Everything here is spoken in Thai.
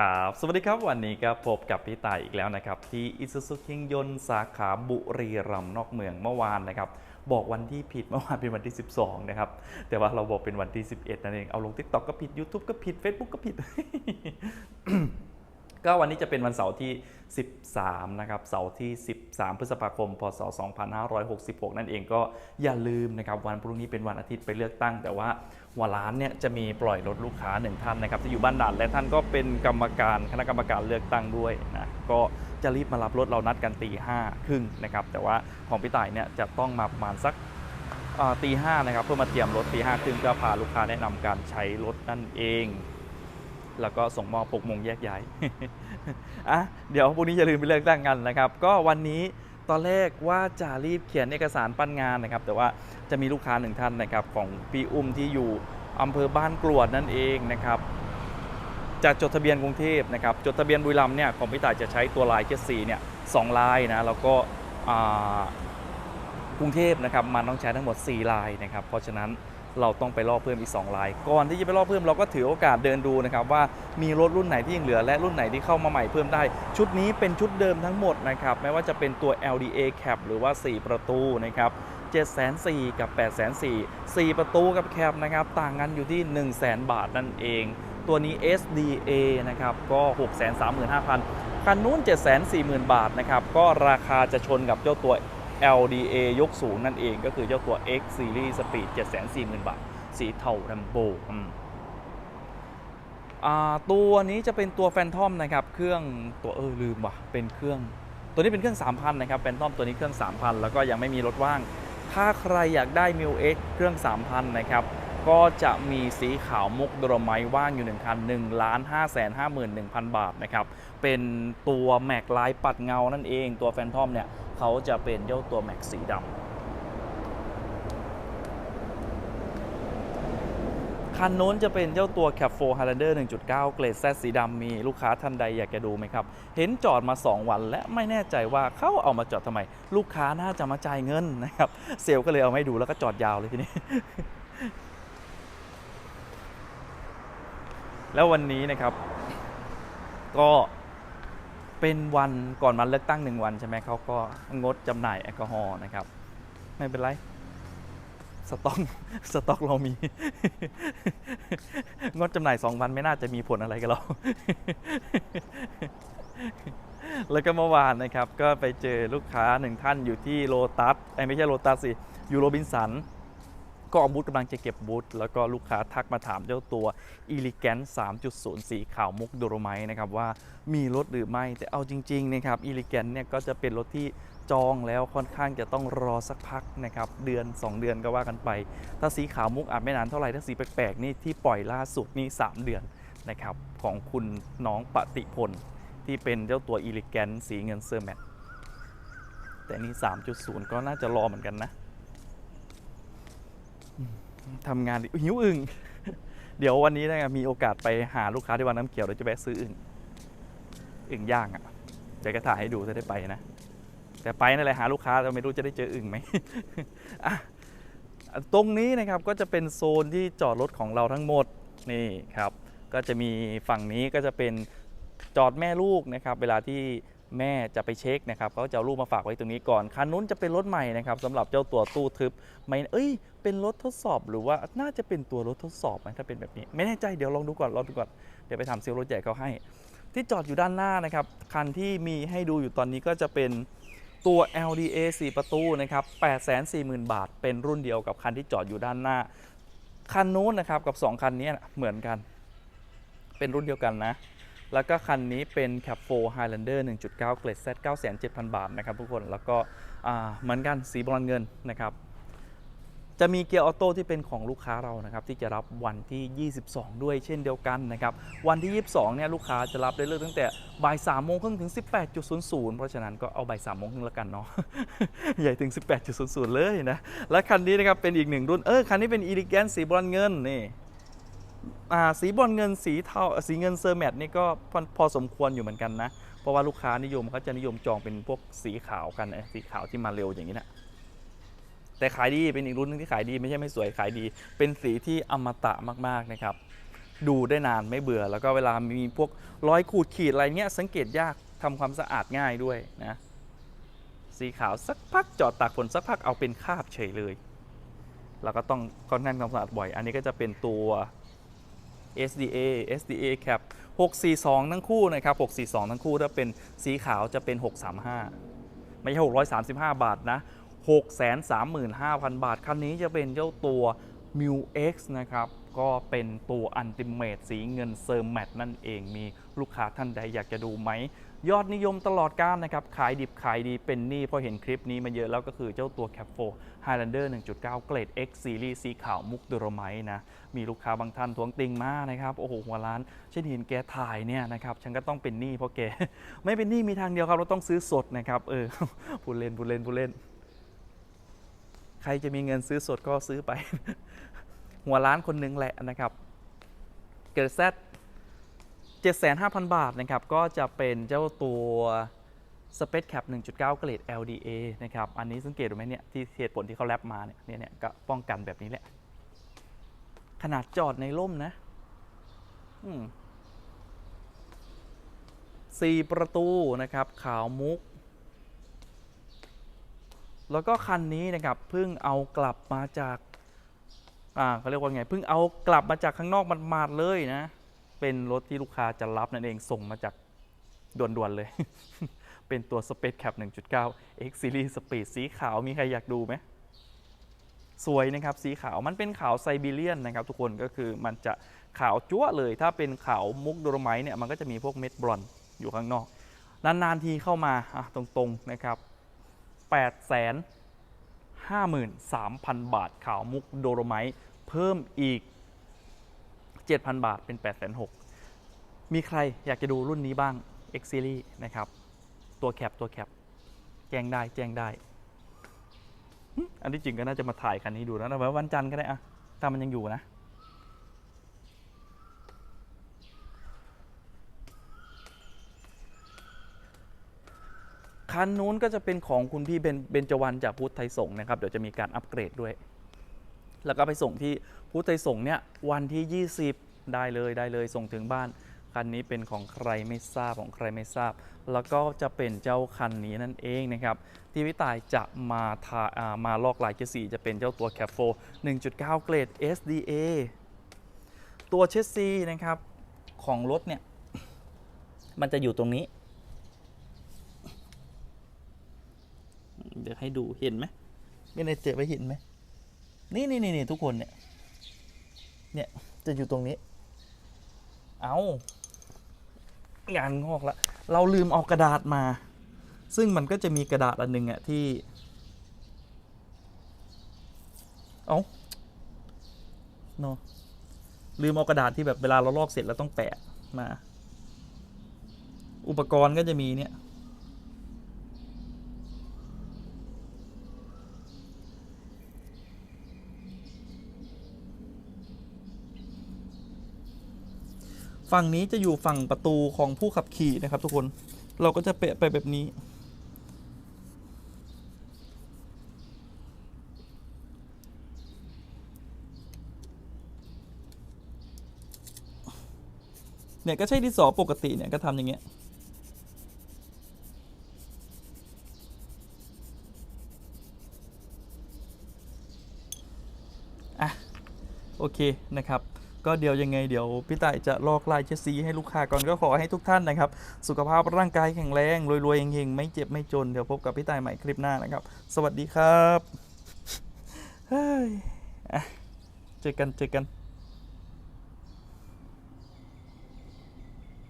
ครับสวัสดีครับวันนี้ครับพบกับพี่ต่ายอีกแล้วนะครับ ที่อิซูซุคิงยนสาขาบุรีรัมย์นอกเมืองเมื่อวานนะครับ บอกวันที่ผิดเมื่อวานเป็นวันที่ 12 นะครับ แต่ว่าเราบอกเป็นวันที่ 11 นั่นเอง เอาลงทิกตอกก็ผิด YouTube ก็ผิด Facebook ก็ผิด ก็วันนี้จะเป็นวันเสาร์ที่ 13 นะครับ เสาร์ที่ 13 พฤษภาคม พศ 2566 นั่นเองก็อย่าลืมนะครับ วันพรุ่งนี้เป็นวันอาทิตย์ไปเลือกตั้ง แต่ว่าวันร้านเนี่ยจะมีปล่อยรถลูกค้าหนึ่งท่านนะครับที่อยู่บ้านด่านและท่านก็เป็นกรรมการคณะกรรมการเลือกตั้งด้วยนะก็จะรีบมารับรถเรานัดกันตีห้าครึ่งนะครับแต่ว่าของพี่ต่ายเนี่ยจะต้องมาประมาณสักตีห้านะครับเพื่อมาเตรียมรถตีห้าครึ่งเพื่อพาลูกค้าแนะนำการใช้รถนั่นเอง แล้วก็ส่งมอบหกโมงแยกย้ายอะเดี๋ยวพรุ่งนี้อย่าลืมไปเลือกตั้งกันนะครับ ก็วันนี้ตอนแรกว่าจะรีบเขียนเอกสารปั้นงานนะครับ แต่ว่าจะมีลูกค้าหนึ่งท่านนะครับของพี่อุ้มที่อยู่อำเภอบ้านกรวดนั่นเองนะครับจะจดทะเบียนกรุงเทพนะครับจดทะเบียนบุรีรัมย์เนี่ยของพี่ต่ายจะใช้ตัวลายเจสีเนี่ยสองลายนะแล้วก็กรุงเทพนะครับมันต้องใช้ทั้งหมด 4 ลายนะครับ เพราะฉะนั้น เราต้องไปรอเพิ่มอีก 2 ลาย ก่อนที่จะไปรอเพิ่มเราก็ถือโอกาสเดินดูนะครับว่ามีรถรุ่นไหนที่ยังเหลือและรุ่นไหนที่เข้ามาใหม่เพิ่มได้ ชุดนี้เป็นชุดเดิมทั้งหมดนะครับไม่ว่าจะเป็นตัว LDA Cap หรือว่า 4 ประตูนะครับ704กับ804 4ประตูกับแคปนะครับต่างกันอยู่ที่ 1 0 0 0 0 0 บาทนั่นเอง ตัวนี้ SDA นะครับก็ 635,000 คันนู้น740,000 บาทนะครับก็ราคาจะชนกับเจ้าตัว LDA ยกสูงนั่นเองก็คือเจ้าตัว X Series Speed 740,000 บาท สีเทาดัมโบ่ตัวนี้จะเป็นตัวแฟนทอมนะครับ เครื่องตัวเออลืมว่ะ เป็นเครื่อง ตัวนี้เป็นเครื่อง 3,000 นะครับแฟนทอมตัวนี้เครื่อง 3,000 แล้วก็ยังไม่มีรถว่าง ถ้าใครอยากได้ m i l X เครื่อง 3,000 นะครับ ก็จะมีสีขาวมุกโดรไมว่างอยู่1คัน1ล้าน5 5 1 0 0 0 บาทนะครับ เป็นตัวแม็กไลายปัดเงานั่นเอง ตัวแฟนทอมเนี่ย เขาจะเป็นเจ้าตัวแม็กสีดำคันโน้นจะเป็นเจ้าตัว Cap 4 Highlander 1.9 เกรด Z สีดำมีลูกค้าท่านใดอยากจะดูไหมครับ เห็นจอดมา 2 วันและไม่แน่ใจว่าเขาเอามาจอดทำไม ลูกค้าน่าจะมาจ่ายเงินนะครับ เซลก็เลยเอาไมาให้ดูแล้วก็จอดยาวเลยทีนี้แล้ววันนี้นะครับ ก็ เป็นวันก่อนวันเลือกตั้งหนึ่งวันใช่ไหมเขาก็งดจำหน่ายแอลกอฮอล์นะครับ ไม่เป็นไรสต็อกสต็อกเรามี งดจำหน่ายสองวันไม่น่าจะมีผลอะไรกับเรา แล้วก็เมื่อวานนะครับ ก็ไปเจอลูกค้าหนึ่งท่านอยู่ที่โลตัสไอ้ไม่ใช่โลตัสสิ อยู่โรบินสัน ก็อาบูธกำลังจะเก็บบูธแล้วก็ลูกค้าทักมาถามเจ้าตัว e l e g a n t 3.0 สีขาวมุกโดโรไมนะครับว่ามีรถหรือไม่ แต่เอาจริงๆนะครับ e l e g a n t เนี่ยก็จะเป็นรถที่จองแล้วค่อนข้างจะต้องรอสักพักนะครับเดือน 2 เดือนก็ว่ากันไป ถ้าสีขาวมุกอาจไม่นานเท่าไหร่ถ้าสีแปลกๆนี่ที่ปล่อยล่าสุดนี่3เดือนนะครับของคุณน้องปฏิพลที่เป็นเจ้าตัว e l e g a n t สีเงินเซอร์แมตแต่นี่ 3.0 ก็น่าจะรอเหมือนกันนะ ทำงานหิวอึ่งเดี๋ยววันนี้นะครับมีโอกาสไปหาลูกค้าที่วันน้ำเขียวเดี๋ยวจะแวะซื้ออึ่งอึ่งย่างอะ่ะเดี๋ยวก็ถ่ายให้ดูจะได้ไปนะ แต่ไปนั่นแหละหาลูกค้าแต่ไม่รู้จะได้เจออึ่งไหมตรงนี้นะครับก็จะเป็นโซนที่จอดรถของเราทั้งหมดนี่ครับ ก็จะมีฝั่งนี้ก็จะเป็นจอดแม่ลูกนะครับ เวลาที่ แม่จะไปเช็คนะครับเขาจะเอาลูกมาฝากไว้ตรงนี้ก่อนคันนู้นจะเป็นรถใหม่นะครับสำหรับเจ้าตัวตู้ทึบไม่เอ้ย เป็นรถทดสอบหรือว่าน่าจะเป็นตัวรถทดสอบไหมถ้าเป็นแบบนี้ ไม่แน่ใจเดี๋ยวลองดูก่อนลองดูก่อนเดี๋ยวไปถามเซลล์รถใหญ่เขาให้ ที่จอดอยู่ด้านหน้านะครับคันที่มีให้ดูอยู่ตอนนี้ก็จะเป็นตัว LDA 4 ประตูนะครับ840,000 บาท เป็นรุ่นเดียวกับคันที่จอดอยู่ด้านหน้า คันนู้นนะครับกับ 2 คันนี้เหมือนกัน เป็นรุ่นเดียวกันนะ แล้วก็คันนี้เป็น Cap 4 Highlander 1.9 เกรด Z 9,700 บาทนะครับทุกคนแล้วก็เหมือนกันสีบรอนเงินนะครับจะมีเกียร์ออโต้ที่เป็นของลูกค้าเรานะครับที่จะรับวันที่ 22 ด้วยเช่นเดียวกันนะครับวันที่ 22 เนี่ยลูกค้าจะรับได้เลิกตั้งแต่บ่าย3โมงครึ่งถึง 18.00 เพราะฉะนั้นก็เอาบ่าย3โมงครึ่งแล้วกันเนาะใหญ่ถึง 18.00 เลยนะและคันนี้นะครับเป็นอีกหนึ่งรุ่นเออคันนี้เป็นอีลิแกนสีบรอนเงินนี่ สีบอลเงินสีเทาสีเงินเซอร์แมตนี่ก็พอพอสมควรอยู่เหมือนกันนะ เพราะว่าลูกค้านิยมเขาจะนิยมจองเป็นพวกสีขาวกันสีขาวที่มาเร็วอย่างนี้นะแต่ขายดีเป็นอีกรุ่นหนึงที่ขายดีไม่ใช่ไม่สวยขายดี เป็นสีที่อมตะมากๆนะครับ ดูได้นานไม่เบื่อ แล้วก็เวลามีพวกรอยขูดขีดอะไรเงี้ยสังเกตยากทำความสะอาดง่ายด้วยนะสีขาวสักพักจอดตากฝนสักพักเอาเป็นคาบเฉยเลย แล้วก็ต้องค่อนข้างทำความสะอาดบ่อย อันนี้ก็จะเป็นตัว SDA SDA Cap 642 ทั้งคู่นะครับ 642 ทั้งคู่ถ้าเป็นสีขาวจะเป็น 635 ไม่ใช่ 635 บาทนะ 635,000 บาท คันนี้จะเป็นเจ้าตัว m u X นะครับ ก็เป็นตัว Ultimate สีเงินเซอร์แมตนั่นเองมีลูกค้าท่านใดอยากจะดูไหม ยอดนิยมตลอดการนะครับ ขายดิบขายดีเป็นหนี้พราะเห็นคลิปนี้มาเยอะแล้วก็คือเจ้าตัว Cap 4 Highlander 1.9 เกรด X Series สีขาวมุกดูรไมนะ มีลูกค้าบางท่านทวงติงมานะครับ โอ้โหหัวร้านฉันเห็นแกถ่ายเนี่ยนะครับ ฉันก็ต้องเป็นหนี้เพราะแก ไม่เป็นหนี้มีทางเดียวครับ เราต้องซื้อสดนะครับ เออพูดเล่นพูดเล่นพูดเล่น ใครจะมีเงินซื้อสดก็ซื้อไป หัวร้านคนนึงแหละนะครับเกิดแซด75,000 บาทนะครับ ก็จะเป็นเจ้าตัว Space Cap 1.9 เกรด LDA นะครับ อันนี้สังเกตดูไหมเนี่ย ที่เหตุผลที่เขาแรปมาเนี่ยเนี่ยเนี่ยก็ป้องกันแบบนี้แหละ ขนาดจอดในร่มนะสี่ประตูนะครับ ขาวมุก แล้วก็คันนี้นะครับ เพิ่งเอากลับมาจาก อ่าเขาเรียกว่าไงเพิ่งเอากลับมาจากข้างนอกมันมาดๆเลยนะ เป็นรถที่ลูกค้าจะรับนั่นเองส่งมาจากด่วนๆเลย เป็นตัว Space Cap 1.9 X Series Speed สีขาวมีใครอยากดูไหมสวยนะครับสีขาวมันเป็นขาวไซบีเรียนนะครับ ทุกคนก็คือมันจะขาวจั๊วเลย ถ้าเป็นขาวมุกโดรไมต์เนี่ยมันก็จะมีพวกเม็ดบรอนอยู่ข้างนอก นานๆทีเข้ามาอะตรงๆนะครับ8 5 3 0 0 0 บาทขาวมุกโดโรไมต์เพิ่มอีก 7,000 บาทเป็น 8 6 0 0 0มีใครอยากจะดูรุ่นนี้บ้าง X Series นะครับ ตัวแคปตัวแคปแจ้งได้แจ้งได้ อันที่จริงก็น่าจะมาถ่ายคันนี้ดูนะแต่ว่าวันจันทร์ก็ได้อะถ้ามันยังอยู่นะ คันนู้นก็จะเป็นของคุณพี่เบนเบนจวรรณจากพุทธไทยสงฆ์นะครับ เดี๋ยวจะมีการอัปเกรดด้วย แล้วก็ไปส่งที่พุทธไทยสงฆ์เนี่ยวันที่ 20 ได้เลยได้เลยส่งถึงบ้าน คันนี้เป็นของใครไม่ทราบของใครไม่ทราบ แล้วก็จะเป็นเจ้าคันนี้นั่นเองนะครับ ที่พี่ตายจะมาทาอ่ามาลอกลายเชสซีจะเป็นเจ้าตัว c a p 4 1.9 เกรด SDA ตัวเชสซีนะครับของรถเนี่ยมันจะอยู่ตรงนี้ เดี๋ยวให้ดูเห็นไหมไม่ได้เจอไปเห็นไหมนี่นี่นี่นทุกคนเนี่ย เนี่ยจะอยู่ตรงนี้ เอางานงอกละ เราลืมเอากระดาษมา ซึ่งมันก็จะมีกระดาษอันหนึ่งอะที่ เอาเนาะลืมเอากระดาษที่แบบเวลาเราลอกเสร็จแล้วต้องแปะมา อุปกรณ์ก็จะมีเนี่ย ฝั่งนี้จะอยู่ฝั่งประตูของผู้ขับขี่นะครับ ทุกคนเราก็จะเปะไปแบบนี้ เนี่ยก็ใช้ดินสอปกติเนี่ยก็ทำอย่างเงี้ยอะโอเคนะครับ ก็เดี๋ยวยังไงเดี๋ยวพี่ต่ายจะลอกลายเชสซีให้ลูกค้าก่อนก็ขอให้ทุกท่านนะครับ สุขภาพร่างกายแข็งแรงรวยๆเฮงๆไม่เจ็บไม่จนเดี๋ยวพบกับพี่ต่ายใหม่คลิปหน้านะครับ สวัสดีครับเฮ้ยอะเจอกันเจอกัน